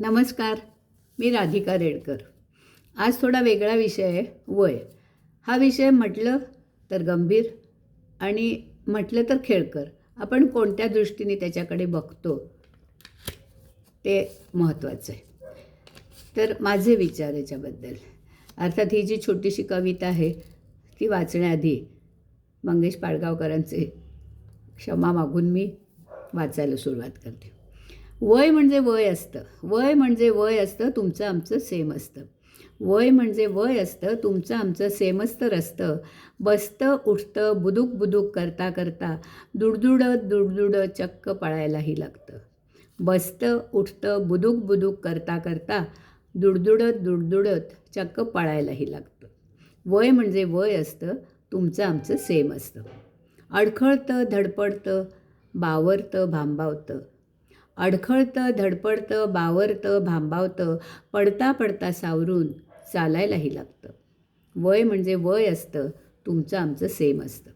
नमस्कार मी राधिका रेडकर. आज थोडा वेगळा विषय आहे वय. हा विषय म्हटलं तर गंभीर आणि म्हटलं तर खेळकर. आपण कोणत्या दृष्टीने त्याच्याकडे बघतो ते महत्त्वाचं आहे. तर माझे विचार याच्याबद्दल. अर्थात ही जी छोटीशी कविता आहे ती वाचण्याआधी मंगेश पाडगावकरांचे क्षमा मागून मी वाचायला सुरुवात करते. वय म्हणजे वय असतं. वय म्हणजे वय असतं तुमचं आमचं सेम असतं. वय म्हणजे वय असतं तुमचं आमचं सेमस्तर असतं. बसतं उठतं बुदुक बुदुक करता करता दुडदुडत दुडदुडत चक्क पळायलाही लागतं. बसतं उठतं बुदुक बुदुक करता करता दुडदुडत दुडदुडत चक्क पळायलाही लागतं. वय म्हणजे वय असतं तुमचं आमचं सेम असतं. अडखळतं धडपडतं बावरतं भांबावतं अडखळतं धडपडतं बावरतं भांबावतं पडता पडता सावरून चालायलाही लागतं. वय म्हणजे वय असतं तुमचं आमचं सेम असतं.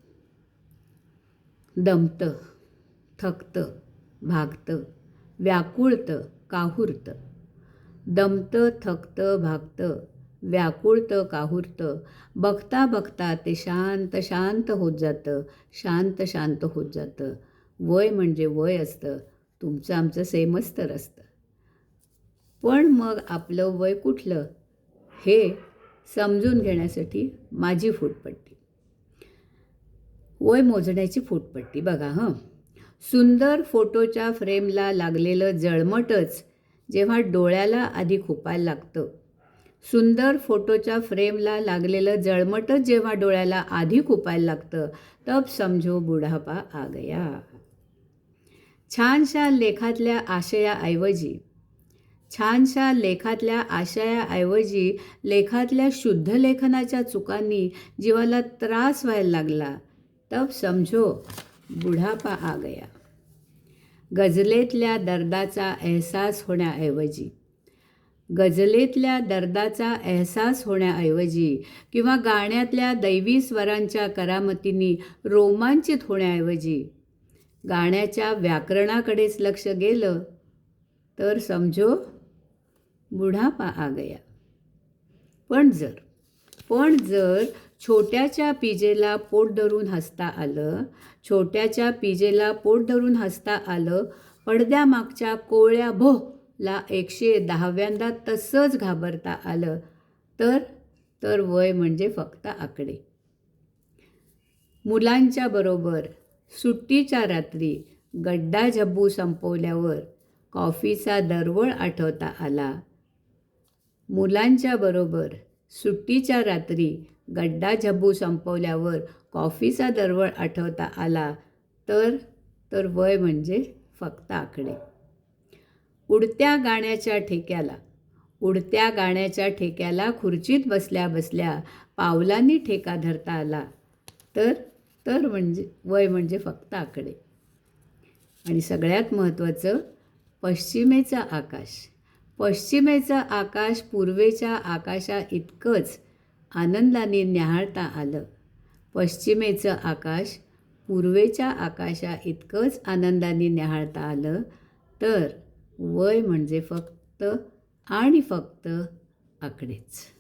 दमतं थकतं भागतं व्याकुळतं काहुरतं. दमतं थकतं भागतं व्याकुळतं काहुरतं. बघता बघता ते शांत शांत होत जातं शांत शांत होत जातं. वय म्हणजे वय असतं तुमचं आमचं सेमच तर असतं. पण मग आपलं वय कुठलं हे समजून घेण्यासाठी माझी फूटपट्टी वय मोजण्याची फूटपट्टी बघा हं. सुंदर फोटोच्या फ्रेमला लागलेलं जळमटच जेव्हा डोळ्याला आधी खुपायला लागतं. सुंदर फोटोच्या फ्रेमला लागलेलं जळमटच जेव्हा डोळ्याला आधी खुपायला लागतं तब समजो बुढापा आ गया. छानशा लेखातल्या आशयाऐवजी छानशा लेखातल्या आशयाऐवजी लेखातल्या शुद्ध लेखनाच्या चुकांनी जीवाला त्रास व्हायला लागला तब समजो बुढापा आ गया. गझलेतल्या दर्दाचा अहसास होण्याऐवजी गजलेतल्या दर्दाचा अहसास होण्याऐवजी किंवा गाण्यातल्या दैवी स्वरांच्या करामतींनी रोमांचित होण्याऐवजी गाण्याच्या व्याकरणाकडेच लक्ष गेलं तर समजो बुढापा आ गया. पण जर पण जर छोट्याच्या पिजेला पोट धरून हसता आलं छोट्याच्या पिजेला पोट धरून हसता आलं पडद्यामागच्या कोळ्या भो ला एकशे दहाव्यांदा तसंच घाबरता आलं तर तर वय म्हणजे फक्त आकडे. मुलांच्या बरोबर सुट्टीच्या रात्री गड्डा झब्बू संपवल्यावर कॉफीचा दरवळ आठवता आला. मुलांच्या बरोबर सुट्टीच्या रात्री गड्डा झब्बू संपवल्यावर कॉफीचा दरवळ आठवता आला तर तर वय म्हणजे फक्त आकडे. उडत्या गाण्याच्या ठेक्याला उडत्या गाण्याच्या ठेक्याला खुर्चीत बसल्या बसल्या पावलांनी ठेका धरता आला तर तर म्हणजे वय म्हणजे फक्त आकडे. आणि सगळ्यात महत्त्वाचं पश्चिमेचं आकाश. पश्चिमेचं आकाश पूर्वेच्या आकाशा इतकंच आनंदाने न्याहाळता आलं. पश्चिमेचं आकाश पूर्वेच्या आकाशा इतकंच आनंदाने न्याहाळता आलं. तर वय म्हणजे फक्त आणि फक्त आकडेच.